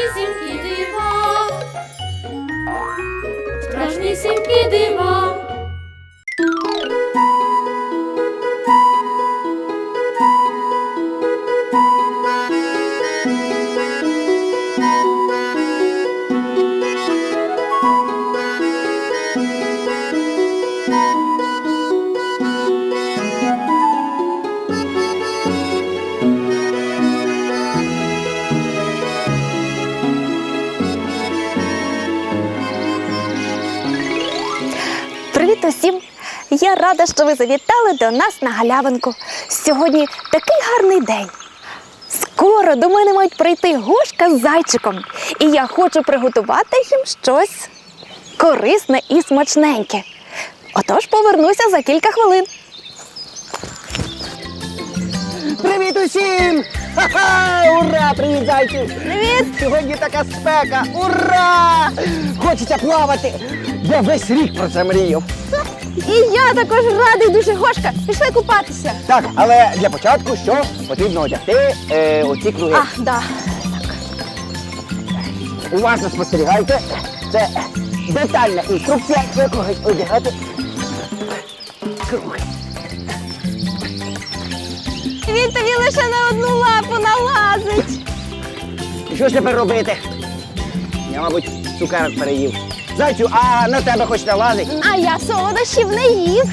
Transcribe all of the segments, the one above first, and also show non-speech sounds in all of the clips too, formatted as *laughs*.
страшнісінькі дива. Страшнісінькі дива. Рада, що ви завітали до нас на галявинку. Сьогодні такий гарний день. Скоро до мене мають прийти гошка з зайчиком, і я хочу приготувати їм щось корисне і смачненьке. Отож повернуся за кілька хвилин. Привіт усім! Ха-ха! Ура! Привіт, зайці! Привіт! Сьогодні така спека! Ура! Хочеться плавати! Я весь рік про це мріяв. І я також радий дуже гошка. Пішли купатися. Так, але для початку що потрібно одягти е, оці круги. А, да. Уважно спостерігайте. Це детальна інструкція, як одягати круги. Він тобі лише на одну лапу налазить. І що ж тепер робити? Я, мабуть, цукерок переїв. Зайцю, а на тебе хоч налазить? А я солодощів не їв.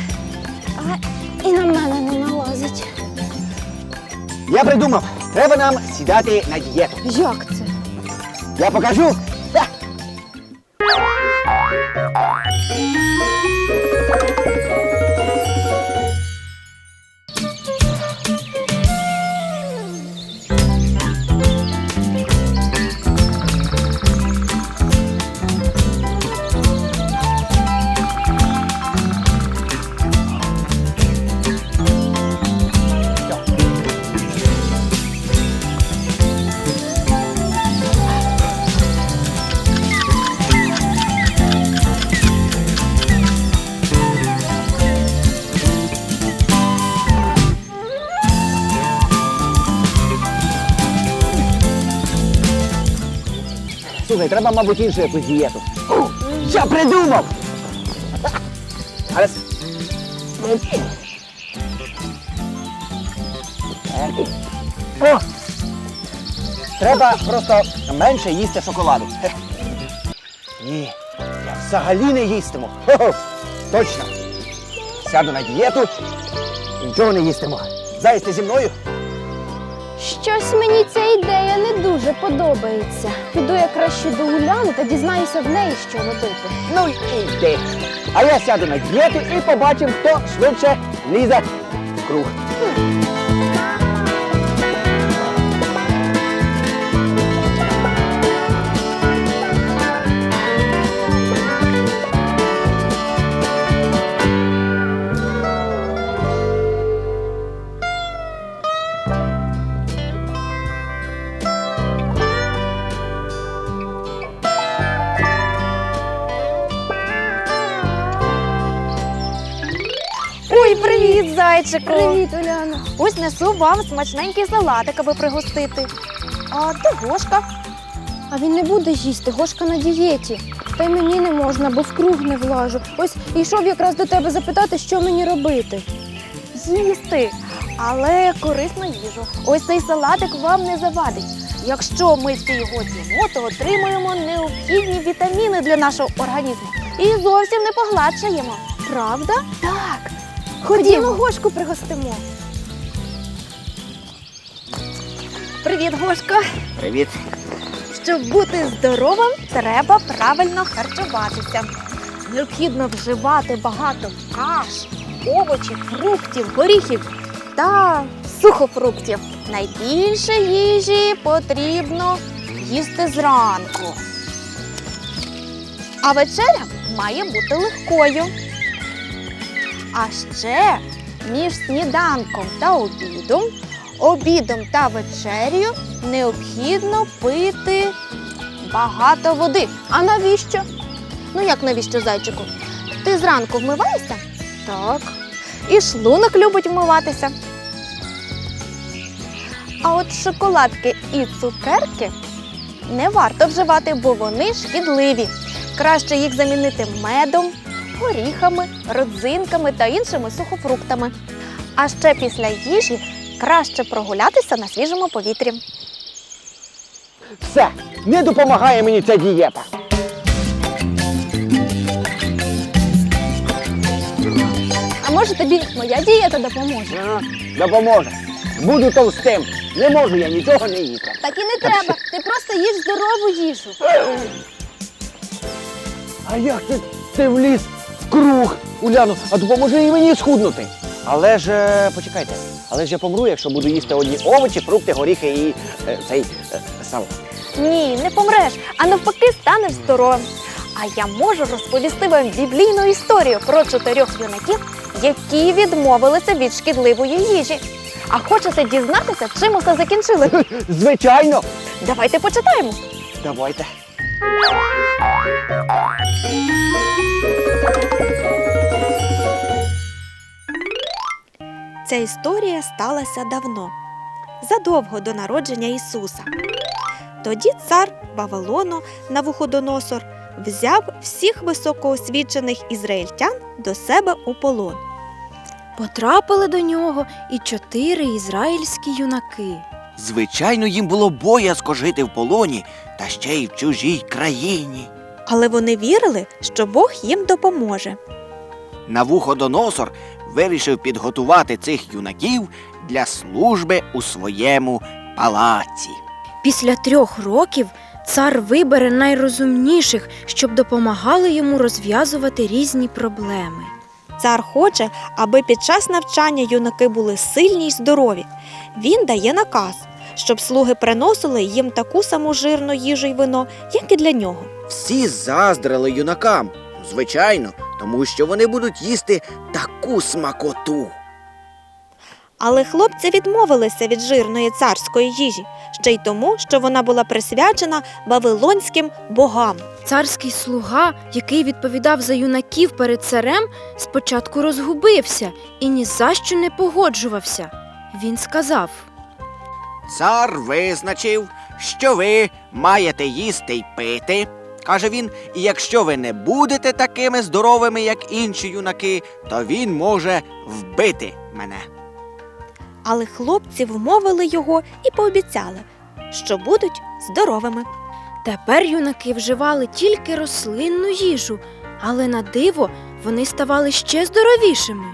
А і на мене не налазить. Я придумав, треба нам сідати на дієту. Як це? Я покажу. Ха! Треба, мабуть, іншу якусь дієту. Я придумав! Зараз. О! Треба просто менше їсти шоколаду. Ні, я взагалі не їстиму. Точно. Сяду на дієту і нічого не їстиму. Заїсти зі мною? Щось мені ця ідея не дуже подобається. Піду я краще до Уляни та дізнаюся в неї, що робити. Ну йди. А я сяду на дієту і побачимо, хто швидше лізе в круг. Ой, привіт! Привіт, Уляна. Ось несу вам смачненький салатик, аби пригостити. А де гошка? А він не буде їсти, гошка на дієті. Та й мені не можна, бо в круг не влажу. Ось йшов якраз до тебе запитати, що мені робити. Їсти, але корисну їжу. Ось цей салатик вам не завадить. Якщо ми всі його з'їмо, то отримуємо необхідні вітаміни для нашого організму і зовсім не погладшаємо. Правда? Так, Ходімо, ходімо. гошку пригостимо. Привіт, Гошко. Привіт. Щоб бути здоровим, треба правильно харчуватися. Необхідно вживати багато каш, овочів, фруктів, горіхів та сухофруктів. Найбільше їжі потрібно їсти зранку. А вечеря має бути легкою. А ще між сніданком та обідом, обідом та вечерю необхідно пити багато води. А навіщо? Ну як навіщо, зайчику? Ти зранку вмиваєшся? Так. І шлунок любить вмиватися. А от шоколадки і цукерки не варто вживати, бо вони шкідливі. Краще їх замінити медом, горіхами, родзинками та іншими сухофруктами. А ще після їжі краще прогулятися на свіжому повітрі. Все, не допомагає мені ця дієта. А може тобі моя дієта допоможе? Ага, Допоможе. Буду товстим. Не можу я нічого не їсти. Так і не треба. Ти просто їж здорову їжу. А як ти, ти вліз в круг, Уляну, а допоможи і мені схуднути. Але ж е, почекайте, але ж я помру, якщо буду їсти одні овочі, фрукти, горіхи і е, цей е, сало. Ні, не помреш, а навпаки станеш здоровим. А я можу розповісти вам біблійну історію про чотирьох юнаків, які відмовилися від шкідливої їжі. А хочете дізнатися, чим усе закінчили? *laughs* Звичайно. Давайте почитаємо. Давайте. Ця історія сталася давно, задовго до народження Ісуса. Тоді цар Вавилону Навуходоносор взяв всіх високоосвічених ізраїльтян до себе у полон. Потрапили до нього і чотири ізраїльські юнаки. Звичайно, їм було боязко жити в полоні та ще й в чужій країні. Але вони вірили, що Бог їм допоможе. Навуходоносор вирішив підготувати цих юнаків для служби у своєму палаці. Після трьох років цар вибере найрозумніших, щоб допомагали йому розв'язувати різні проблеми. Цар хоче, аби під час навчання юнаки були сильні й здорові. Він дає наказ, щоб слуги приносили їм таку саму жирну їжу й вино, як і для нього. Всі заздрили юнакам, звичайно, тому що вони будуть їсти таку смакоту. Але хлопці відмовилися від жирної царської їжі, ще й тому, що вона була присвячена вавилонським богам. Царський слуга, який відповідав за юнаків перед царем, спочатку розгубився і ні за що не погоджувався. Він сказав: Цар визначив, що ви маєте їсти й пити, каже він, і якщо ви не будете такими здоровими, як інші юнаки, то він може вбити мене. Але хлопці вмовили його і пообіцяли, що будуть здоровими. Тепер юнаки вживали тільки рослинну їжу, але на диво вони ставали ще здоровішими.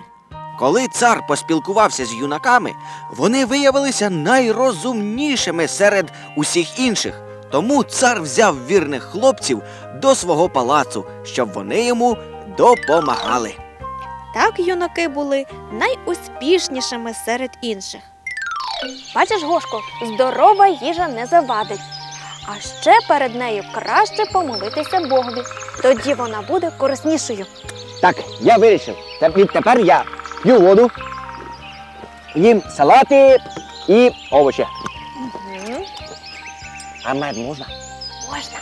Коли цар поспілкувався з юнаками, вони виявилися найрозумнішими серед усіх інших. Тому цар взяв вірних хлопців до свого палацу, щоб вони йому допомагали. Так юнаки були найуспішнішими серед інших. Бачиш, Гошко, здорова їжа не завадить. А ще перед нею краще помолитися Богові. Тоді вона буде кориснішою. Так, я вирішив. Та Відтепер я п'ю воду, їм салати і овочі. А мед можна? Можна.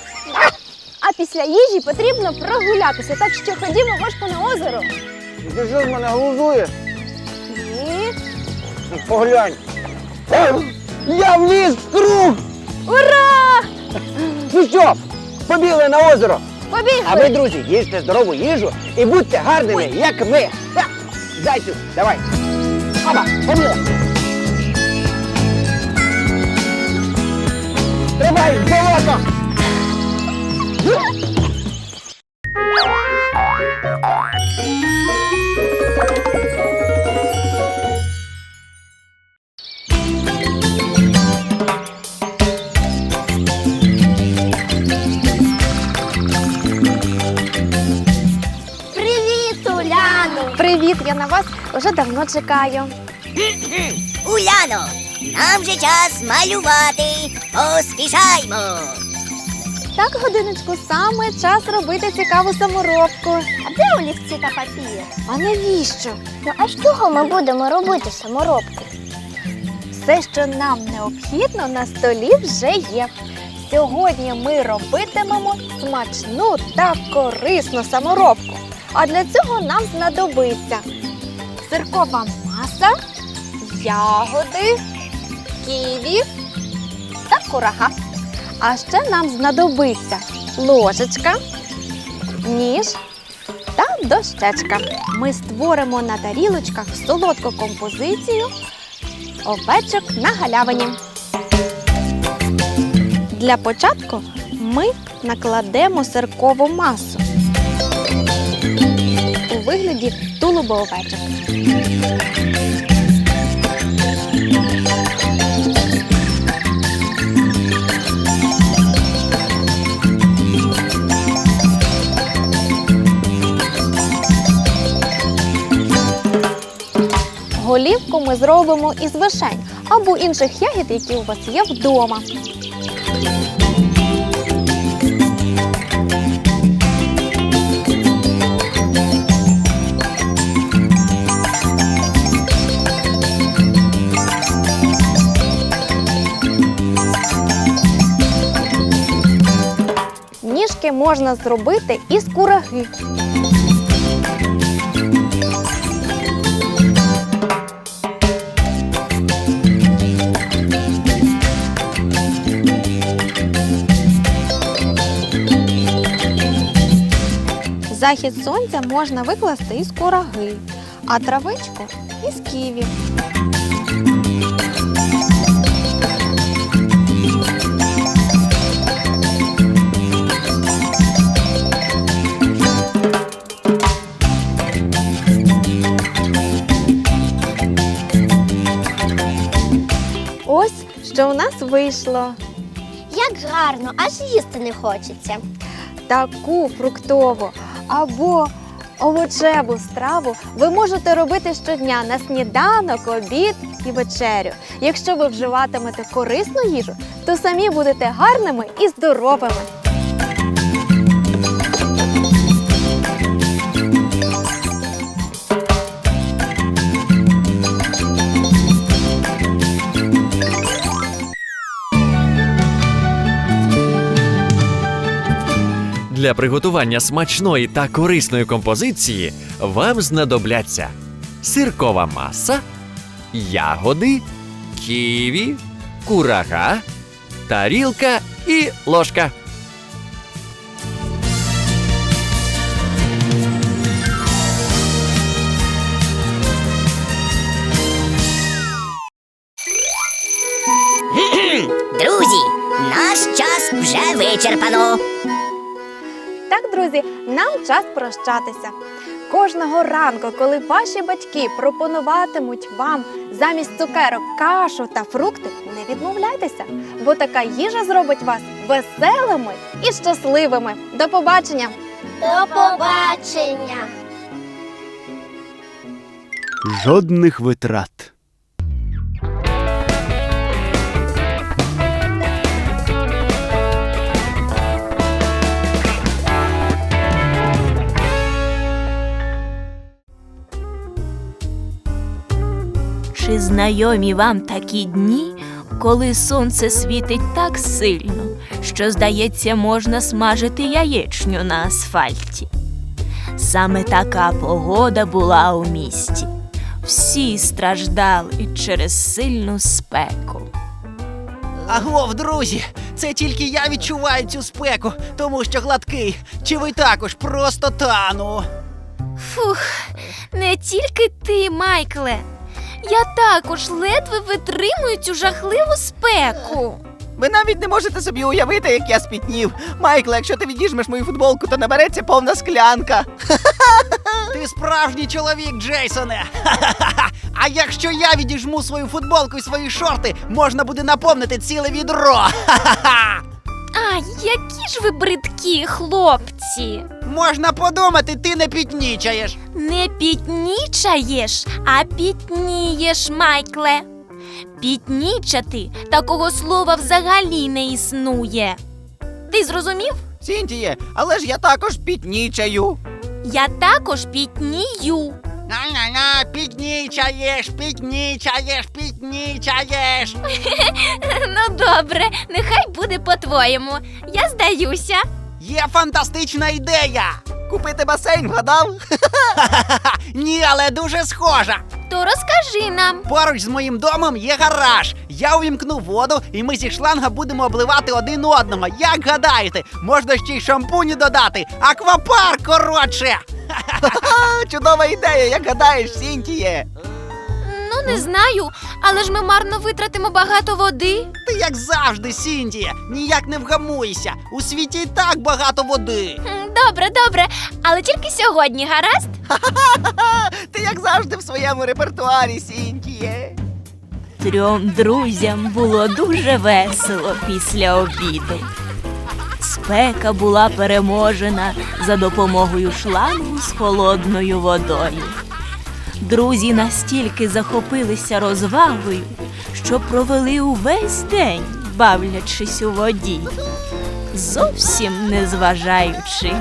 А після їжі потрібно прогулятися, так що ходімо Гошко на озеро. Ти що з мене глузуєш? Ні. Поглянь. Я вліз в круг! Ура! Ну що, побігли на озеро. Побігли! А ви, друзі, їжте здорову їжу і будьте гарними, як ми. 第1やばい。あ飛ぶよやばい。どうもあかんうわっ。Я на вас вже давно чекаю. Уляно, нам же час малювати. Поспішаймо. Так, годиночку, саме час робити цікаву саморобку. А де олівці та папір? А навіщо? Ну а з чого ми будемо робити саморобку? Все, що нам необхідно, на столі вже є. Сьогодні ми робитимемо смачну та корисну саморобку. А для цього нам знадобиться сиркова маса, ягоди, ківі та курага. А ще нам знадобиться ложечка, ніж та дощечка. Ми створимо на тарілочках солодку композицію овечок на галявині. Для початку ми накладемо сиркову масу вигляді тулуба овечок. Голівку ми зробимо із вишень або інших ягід, які у вас є вдома. Ніжки можна зробити із кураги. Захід сонця можна викласти із кураги, а травичку із ківі. Що у нас вийшло. Як гарно, аж їсти не хочеться. таку фруктову або овочеву страву ви можете робити щодня на сніданок, обід і вечерю. Якщо ви вживатимете корисну їжу, то самі будете гарними і здоровими. Для приготування смачної та корисної композиції вам знадобляться сиркова маса, ягоди, ківі, курага, тарілка і ложка. Друзі, наш час вже вичерпано. Так, друзі, нам час прощатися. Кожного ранку, коли ваші батьки пропонуватимуть вам замість цукерок кашу та фрукти, не відмовляйтеся, бо така їжа зробить вас веселими і щасливими. До побачення! До побачення! Жодних витрат. Знайомі вам такі дні, коли сонце світить так сильно, що, здається, можна смажити яєчню на асфальті? Саме така погода була у місті. Всі страждали через сильну спеку. Агов, друзі, це тільки я відчуваю цю спеку, тому що гладкий. Чи ви також просто тану? Фух, не тільки ти, Майкле. Я також ледве витримую цю жахливу спеку. Ви навіть не можете собі уявити, як я спітнів. Майкле, якщо ти відіжмеш мою футболку, то набереться повна склянка. Ти справжній чоловік, Джейсоне. *laughs* А якщо я відіжму свою футболку і свої шорти, можна буде наповнити ціле відро. *laughs* Ай, які ж ви бридкі, хлопці! Можна подумати, ти не пітнічаєш. Не пітнічаєш, а пітнієш, Майкле. Пітнічати такого слова взагалі не існує. Ти зрозумів? Сінтіє, але ж я також пітнічаю. Я також пітнію. На-на-на, піднічаєш, піднічаєш, піднічаєш. *laughs* Ну добре, нехай буде по-твоєму. Я здаюся. Є фантастична ідея. Купити басейн, вгадав? *laughs* Ні, але дуже схожа. То розкажи нам. Поруч з моїм домом є гараж. Я увімкну воду, і ми зі шланга будемо обливати один одного. Як гадаєте, можна ще й шампуню додати. Аквапарк, коротше. *laughs* Чудова ідея, як гадаєш, Сінтіє. Ну, не знаю, але ж ми марно витратимо багато води. Ти як завжди, Сінтіє, ніяк не вгамуйся. У світі і так багато води. М, Добре, добре, але тільки сьогодні, гаразд? Ти як завжди в своєму репертуарі, Сінтіє. Трьом друзям було дуже весело після обіду. Спека була переможена за допомогою шлангу з холодною водою. Друзі настільки захопилися розвагою, що провели увесь день, бавлячись у воді, зовсім не зважаючи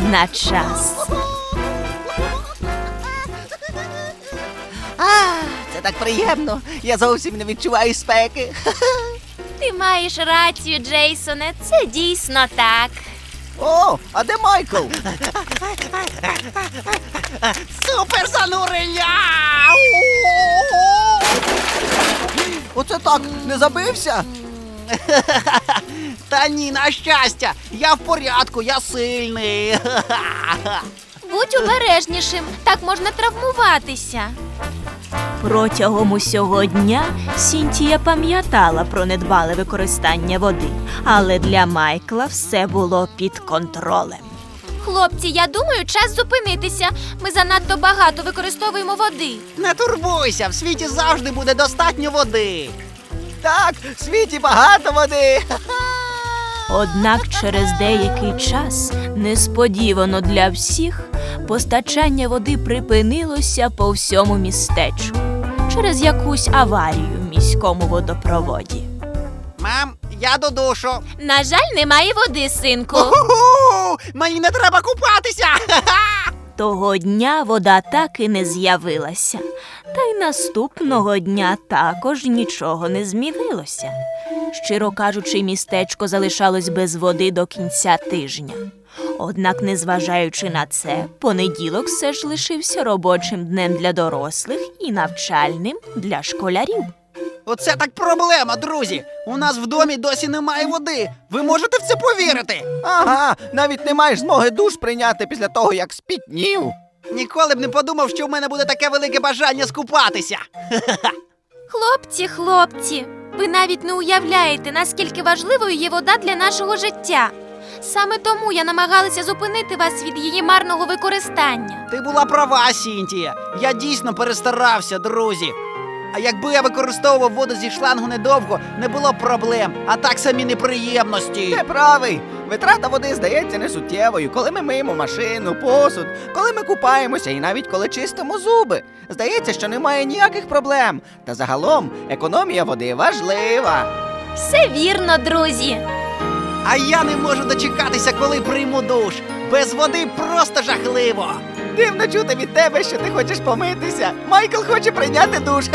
на час. А, це так приємно. Я зовсім не відчуваю спеки. *laughs* Ти маєш рацію, Джейсоне, це дійсно так. О, а де Майкл? Супер занурення! Оце так, не забився? Та ні, на щастя, я в порядку, я сильний. Будь обережнішим, так можна травмуватися. Протягом усього дня Сінтія пам'ятала про недбале використання води, але для Майкла все було під контролем. Хлопці, я думаю, час зупинитися. Ми занадто багато використовуємо води. Не турбуйся, в світі завжди буде достатньо води. Так, в світі багато води. Однак через деякий час, несподівано для всіх, постачання води припинилося по всьому містечку через якусь аварію в міському водопроводі. Мам, я до душу. На жаль, немає води, синку. Уху! Мені не треба купатися. *laughs* Того дня вода так і не з'явилася, та й наступного дня також нічого не змінилося. Щиро кажучи, містечко залишалось без води до кінця тижня. Однак, незважаючи на це, понеділок все ж лишився робочим днем для дорослих і навчальним для школярів. Оце так проблема, друзі. У нас в домі досі немає води. Ви можете в це повірити? Ага, навіть не маєш змоги душ прийняти після того, як спітнів. Ніколи б не подумав, що в мене буде таке велике бажання скупатися. *laughs* Хлопці, хлопці, ви навіть не уявляєте, наскільки важливою є вода для нашого життя. Саме тому я намагалася зупинити вас від її марного використання. Ти була права, Сінтія. Я дійсно перестарався, друзі. А якби я використовував воду зі шлангу недовго, не було б проблем, а так самі неприємності. Ти правий. Витрата води здається несуттєвою, коли ми миємо машину, посуд, коли ми купаємося і навіть коли чистимо зуби. Здається, що немає ніяких проблем. Та загалом економія води важлива. Все вірно, друзі. А я не можу дочекатися, коли прийму душ. Без води просто жахливо. Дивно чути від тебе, що ти хочеш помитися. Майкл хоче прийняти душ. *laughs*